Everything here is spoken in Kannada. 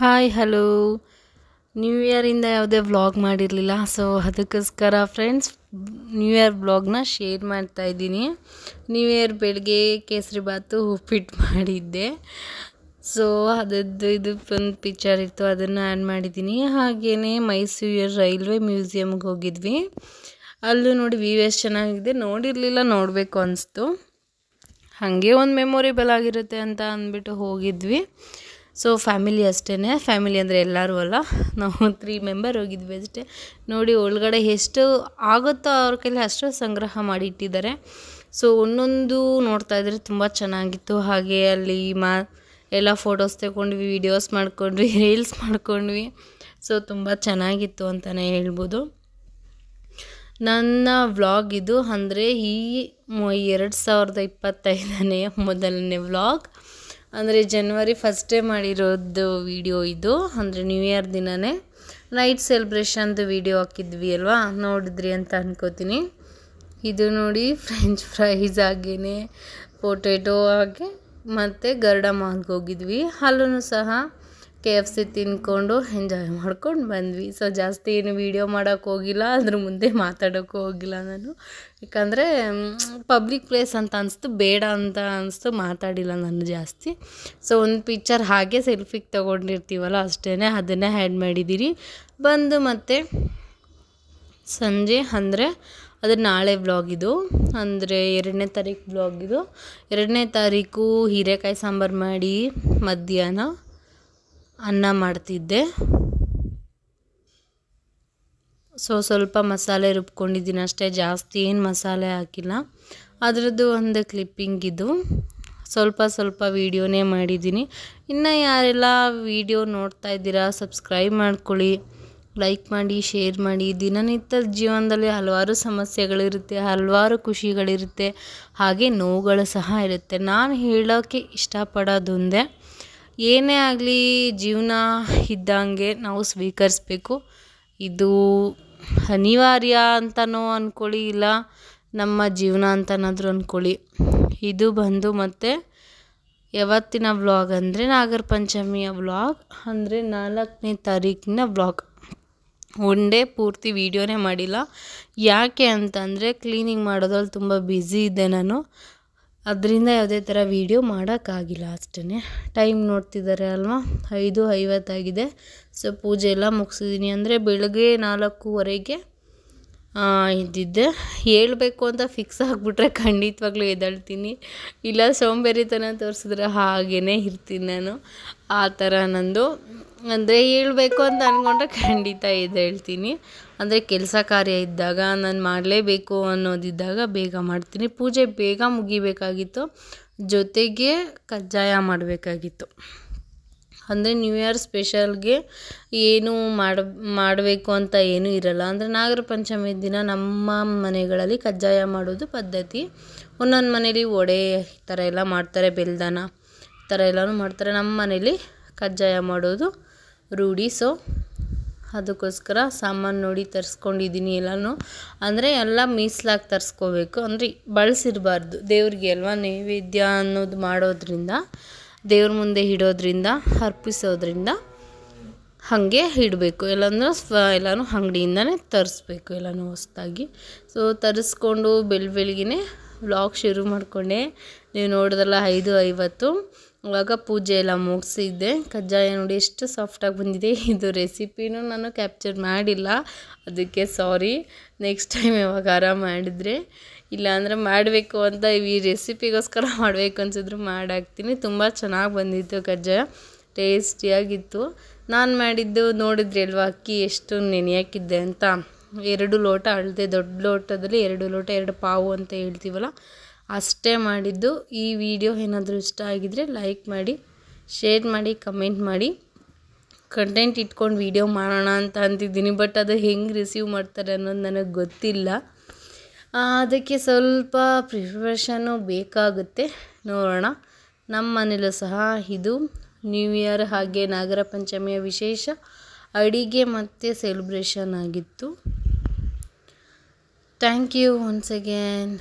ಹಾಯ್ ಹಲೋ ನ್ಯೂ ಇಯರಿಂದ ಯಾವುದೇ ವ್ಲಾಗ್ ಮಾಡಿರಲಿಲ್ಲ ಸೊ ಅದಕ್ಕೋಸ್ಕರ ಫ್ರೆಂಡ್ಸ್ ನ್ಯೂ ಇಯರ್ ವ್ಲಾಗ್ನ ಶೇರ್ ಮಾಡ್ತಾ ಇದ್ದೀನಿ. ನ್ಯೂ ಇಯರ್ ಬೆಳಗ್ಗೆ ಕೇಸರಿ ಬಾತು ಉಪ್ಪಿಟ್ಟು ಮಾಡಿದ್ದೆ. ಸೊ ಅದದ್ದು ಇದು ಒಂದು ಪಿಕ್ಚರ್ ಇತ್ತು, ಅದನ್ನು ಆ್ಯಡ್ ಮಾಡಿದ್ದೀನಿ. ಹಾಗೆಯೇ ಮೈಸೂರು ರೈಲ್ವೆ ಮ್ಯೂಸಿಯಮ್ಗೆ ಹೋಗಿದ್ವಿ. ಅಲ್ಲೂ ನೋಡಿ ವ್ಯೂ ಎಷ್ಟು ಚೆನ್ನಾಗಿದೆ, ನೋಡಿರಲಿಲ್ಲ, ನೋಡಬೇಕು ಅನಿಸ್ತು. ಹಾಗೆ ಒಂದು ಮೆಮೊರಿಬಲ್ ಆಗಿರುತ್ತೆ ಅಂತ ಅಂದ್ಬಿಟ್ಟು ಹೋಗಿದ್ವಿ. ಸೊ ಫ್ಯಾಮಿಲಿ ಅಷ್ಟೇ ಫ್ಯಾಮಿಲಿ ಅಂದರೆ ಎಲ್ಲರೂ ಅಲ್ಲ. ನಾವು ತ್ರೀ ಮೆಂಬರ್ ಹೋಗಿದ್ವಿ ಅಷ್ಟೇ. ನೋಡಿ, ಒಳಗಡೆ ಎಷ್ಟು ಆಗುತ್ತೋ ಅವ್ರ ಕೈಲಿ ಅಷ್ಟು ಸಂಗ್ರಹ ಮಾಡಿ ಇಟ್ಟಿದ್ದಾರೆ ಸೊ ಒಂದೊಂದು ನೋಡ್ತಾ ಇದ್ರೆ ತುಂಬ ಚೆನ್ನಾಗಿತ್ತು. ಹಾಗೆ ಅಲ್ಲಿ ಮಾ, ಎಲ್ಲ ಫೋಟೋಸ್ ತಗೊಂಡ್ವಿ ವಿಡಿಯೋಸ್ ಮಾಡ್ಕೊಂಡ್ವಿ ರೀಲ್ಸ್ ಮಾಡ್ಕೊಂಡ್ವಿ. ಸೊ ತುಂಬ ಚೆನ್ನಾಗಿತ್ತು ಅಂತಲೇ ಹೇಳ್ಬೋದು. ನನ್ನ ವ್ಲಾಗ್ ಇದು ಅಂದರೆ ಈ ಎರಡು ಸಾವಿರದ ಇಪ್ಪತ್ತೈದನೇ ಮೊದಲನೇ ವ್ಲಾಗ್ ಅಂದರೆ ಜನ್ವರಿ ಫಸ್ಟೇ ಮಾಡಿರೋದು ವಿಡಿಯೋ ಇದು. ಅಂದರೆ ನ್ಯೂ ಇಯರ್ ದಿನವೇ ನೈಟ್ ಸೆಲೆಬ್ರೇಷನ್ದು ವಿಡಿಯೋ ಹಾಕಿದ್ವಿ ಅಲ್ವಾ? ನೋಡಿದ್ರಿ ಅಂತ ಅನ್ಕೋತೀನಿ. ಇದು ನೋಡಿ ಫ್ರೆಂಚ್ ಫ್ರೈಸ್ ಹಾಗೇ ಪೊಟೇಟೋ ಹಾಗೆ, ಮತ್ತು ಗರ್ಡ ಹೋಗಿದ್ವಿ. ಅಲ್ಲೂ ಸಹ ಕೆ ಎಫ್ ಸಿ ತಿನ್ಕೊಂಡು ಎಂಜಾಯ್ ಮಾಡ್ಕೊಂಡು ಬಂದ್ವಿ. ಸೊ ಜಾಸ್ತಿ ಏನು ವೀಡಿಯೋ ಮಾಡೋಕ್ಕೆ ಹೋಗಿಲ್ಲ. ಅದ್ರ ಮುಂದೆ ಮಾತಾಡೋಕ್ಕೂ ಹೋಗಿಲ್ಲ ನಾನು. ಯಾಕಂದರೆ ಪಬ್ಲಿಕ್ ಪ್ಲೇಸ್ ಅಂತ ಅನಿಸ್ತು, ಬೇಡ ಅಂತ ಅನಿಸ್ತು, ಮಾತಾಡಿಲ್ಲ ನಾನು ಜಾಸ್ತಿ. ಸೊ ಒಂದು ಪಿಕ್ಚರ್ ಹಾಗೆ ಸೆಲ್ಫಿಗೆ ತೊಗೊಂಡಿರ್ತೀವಲ್ಲ ಅಷ್ಟೇ ಅದನ್ನೇ ಹ್ಯಾಡ್ ಮಾಡಿದ್ದೀರಿ ಬಂದು ಮತ್ತೆ ಸಂಜೆ ಅಂದರೆ ಅದು ನಾಳೆ ಬ್ಲಾಗ್ ಇದು. ಅಂದರೆ ಎರಡನೇ ತಾರೀಕು ಇದು. ಎರಡನೇ ತಾರೀಕು ಹೀರೆಕಾಯಿ ಸಾಂಬಾರು ಮಾಡಿ ಮಧ್ಯಾಹ್ನ. ಅನ್ನ ಮಾಡ್ತಿದ್ದೆ. ಸೊ, ಸ್ವಲ್ಪ ಮಸಾಲೆ ರುಬ್ಕೊಂಡಿದ್ದೀನಿ ಅಷ್ಟೇ. ಜಾಸ್ತಿ ಏನು ಮಸಾಲೆ ಹಾಕಿಲ್ಲ. ಅದರದ್ದು ಒಂದು ಕ್ಲಿಪ್ಪಿಂಗ್ ಇದು. ಸ್ವಲ್ಪ ಸ್ವಲ್ಪ ವೀಡಿಯೋನೇ ಮಾಡಿದ್ದೀನಿ. ಇನ್ನು ಯಾರೆಲ್ಲ ವೀಡಿಯೋ ನೋಡ್ತಾ ಇದ್ದೀರಾ ಸಬ್ಸ್ಕ್ರೈಬ್ ಮಾಡ್ಕೊಳ್ಳಿ. ಲೈಕ್ ಮಾಡಿ ಶೇರ್ ಮಾಡಿ. ದಿನನಿತ್ಯದ ಜೀವನದಲ್ಲಿ ಹಲವಾರು ಸಮಸ್ಯೆಗಳಿರುತ್ತೆ, ಹಲವಾರು ಖುಷಿಗಳಿರುತ್ತೆ. ಹಾಗೆ ನೋವುಗಳು ಸಹ ಇರುತ್ತೆ. ನಾನು ಹೇಳೋಕ್ಕೆ ಇಷ್ಟಪಡೋದೊಂದೇ ಏನೇ ಆಗಲಿ ಜೀವನ ಇದ್ದಂಗೆ ನಾವು ಸ್ವೀಕರಿಸ್ಬೇಕು. ಇದು ಅನಿವಾರ್ಯ ಅಂತನೋ ಅಂದ್ಕೊಳ್ಳಿ ಇಲ್ಲ ನಮ್ಮ ಜೀವನ ಅಂತನಾದರೂ ಅಂದ್ಕೊಳ್ಳಿ ಇದು ಬಂದು ಮತ್ತು ಯಾವತ್ತಿನ ವ್ಲಾಗ್ ಅಂದರೆ ನಾಗರ ಪಂಚಮಿಯ ವ್ಲಾಗ್ ಅಂದರೆ ನಾಲ್ಕನೇ ತಾರೀಕಿನ ವ್ಲಾಗ್. ಒನ್ ಪೂರ್ತಿ ವೀಡಿಯೋನೇ ಮಾಡಿಲ್ಲ. ಯಾಕೆ ಅಂತಂದರೆ ಕ್ಲೀನಿಂಗ್ ಮಾಡೋದ್ರಲ್ಲಿ ತುಂಬ ಬ್ಯುಸಿ ಇದ್ದೆ ನಾನು. ಅದರಿಂದ ಯಾವುದೇ ಥರ ವೀಡಿಯೋ ಮಾಡೋಕ್ಕಾಗಿಲ್ಲ ಅಷ್ಟೇ ಟೈಮ್ ನೋಡ್ತಿದ್ದಾರೆ ಅಲ್ವಾ? ಐದು ಐವತ್ತಾಗಿದೆ ಸೊ ಪೂಜೆ ಎಲ್ಲ ಮುಗಿಸಿದ್ದೀನಿ ಅಂದರೆ ಬೆಳಗ್ಗೆ ನಾಲ್ಕೂವರೆಗೆ ಇದ್ದಿದ್ದೆ. ಹೇಳಬೇಕು ಅಂತ ಫಿಕ್ಸ್ ಆಗಿಬಿಟ್ರೆ ಖಂಡಿತವಾಗ್ಲೂ ಎದ್ದೇಳ್ತೀನಿ. ಇಲ್ಲ, ಸೋಂಬೇರಿತನ ತೋರಿಸಿದ್ರೆ ಹಾಗೇ ಇರ್ತೀನಿ ನಾನು. ಆ ಥರ ನಂದು. ಅಂದರೆ ಹೇಳಬೇಕು ಅಂತ ಅಂದ್ಕೊಂಡ್ರೆ ಖಂಡಿತ ಎದ್ದೇಳ್ತೀನಿ ಅಂದರೆ ಕೆಲಸ ಕಾರ್ಯ ಇದ್ದಾಗ ನಾನು ಮಾಡಲೇಬೇಕು ಅನ್ನೋದಿದ್ದಾಗ ಬೇಗ ಮಾಡ್ತೀನಿ. ಪೂಜೆ ಬೇಗ ಮುಗಿಬೇಕಾಗಿತ್ತು. ಜೊತೆಗೆ ಕಜ್ಜಾಯ ಮಾಡಬೇಕಾಗಿತ್ತು. ಅಂದರೆ ನ್ಯೂ ಇಯರ್ ಸ್ಪೆಷಲ್ಗೆ ಏನು ಮಾಡ, ಮಾಡಬೇಕು ಅಂತ ಏನೂ ಇರಲ್ಲ. ಅಂದರೆ ನಾಗರ ಪಂಚಮಿ ದಿನ ನಮ್ಮ ಮನೆಗಳಲ್ಲಿ ಕಜ್ಜಾಯ ಮಾಡೋದು ಪದ್ಧತಿ. ಒಂದೊಂದು ಮನೇಲಿ ವಡೆ ಈ ಥರ ಎಲ್ಲ ಮಾಡ್ತಾರೆ, ಬೆಲ್ದನ ಈ ಥರ ಎಲ್ಲನೂ ಮಾಡ್ತಾರೆ. ನಮ್ಮ ಮನೇಲಿ ಕಜ್ಜಾಯ ಮಾಡೋದು ರೂಢಿ. ಸೊ ಅದಕ್ಕೋಸ್ಕರ ಸಾಮಾನು ನೋಡಿ ತರಿಸ್ಕೊಂಡಿದ್ದೀನಿ ಎಲ್ಲನೂ. ಅಂದರೆ ಎಲ್ಲ ಮೀಸಲಾಗಿ ತರಿಸ್ಕೋಬೇಕು. ಅಂದರೆ ಬಳಸಿರಬಾರ್ದು. ದೇವ್ರಿಗೆ ಅಲ್ವಾ ನೈವೇದ್ಯ ಅನ್ನೋದು ಮಾಡೋದ್ರಿಂದ, ದೇವ್ರ ಮುಂದೆ ಇಡೋದ್ರಿಂದ ಅರ್ಪಿಸೋದ್ರಿಂದ ಹಾಗೆ ಇಡಬೇಕು ಎಲ್ಲನೂ ಸ್ವ ಎಲ್ಲನೂ ಅಂಗಡಿಯಿಂದನೇ ತರಿಸ್ಬೇಕು ಎಲ್ಲನೂ ಹೊಸ್ದಾಗಿ. ಸೊ ತರಿಸ್ಕೊಂಡು ಬೆಳ್ ಬೆಳಗ್ಗೆ ವ್ಲಾಗ್ ಶುರು ಮಾಡಿಕೊಂಡೆ. ನೀವು ನೋಡಿದ್ರಲ್ಲ ಐದು ಐವತ್ತು. ಆವಾಗ ಪೂಜೆ ಎಲ್ಲ ಮುಗಿಸಿದ್ದೆ. ಕಜ್ಜಾಯ ನೋಡಿ ಎಷ್ಟು ಸಾಫ್ಟಾಗಿ ಬಂದಿದೆ. ಇದು ರೆಸಿಪಿನೂ ನಾನು ಕ್ಯಾಪ್ಚರ್ ಮಾಡಿಲ್ಲ. ಅದಕ್ಕೆ ಸಾರಿ ನೆಕ್ಸ್ಟ್ ಟೈಮ್ ಯಾವಾಗ ಯಾವಾಗಾರ ಮಾಡಿದರೆ. ಇಲ್ಲಾಂದರೆ ಮಾಡಬೇಕು ಅಂತ ಈ ರೆಸಿಪಿಗೋಸ್ಕರ ಮಾಡಬೇಕು ಅನ್ಸಿದ್ರು ಮಾಡಾಕ್ತೀನಿ. ತುಂಬ ಚೆನ್ನಾಗಿ ಬಂದಿತ್ತು ಕಜ್ಜಾಯ. ಟೇಸ್ಟಿಯಾಗಿತ್ತು ನಾನು ಮಾಡಿದ್ದು ನೋಡಿದ್ರಿ ಅಲ್ವಾ? ಅಕ್ಕಿ ಎಷ್ಟು ನೆನೆಯಾಕಿದ್ದೆ ಅಂತ. ಎರಡು ಲೋಟ ಅಳದೆ ದೊಡ್ಡ ಲೋಟದಲ್ಲಿ ಎರಡು ಲೋಟ, ಎರಡು ಪಾವು ಅಂತ ಹೇಳ್ತೀವಲ್ಲ? ಅಷ್ಟೇ ಮಾಡಿದ್ದು. ಈ ವಿಡಿಯೋ ಏನಾದರೂ ಇಷ್ಟ ಆಗಿದ್ದರೆ ಲೈಕ್ ಮಾಡಿ, ಶೇರ್ ಮಾಡಿ, ಕಮೆಂಟ್ ಮಾಡಿ. ಕಂಟೆಂಟ್ ಇಟ್ಕೊಂಡು ವೀಡಿಯೋ ಮಾಡೋಣ ಅಂತ ಅಂತಿದ್ದೀನಿ, ಬಟ್ ಅದು ಹೆಂಗೆ ರಿಸೀವ್ ಮಾಡ್ತಾರೆ ಅನ್ನೋದು ನನಗೆ ಗೊತ್ತಿಲ್ಲ. ಅದಕ್ಕೆ ಸ್ವಲ್ಪ ಪ್ರಿಪ್ರೇಷನ್ನು ಬೇಕಾಗುತ್ತೆ. ನೋಡೋಣ. ನಮ್ಮ ಮನೇಲೂ ಸಹ ಇದು ನ್ಯೂ ಇಯರ್ ಹಾಗೆ ನಾಗರ ಪಂಚಮಿಯ ವಿಶೇಷ ಅಡಿಗೆ ಮತ್ತು ಸೆಲೆಬ್ರೇಷನ್ ಆಗಿತ್ತು. Thank you once again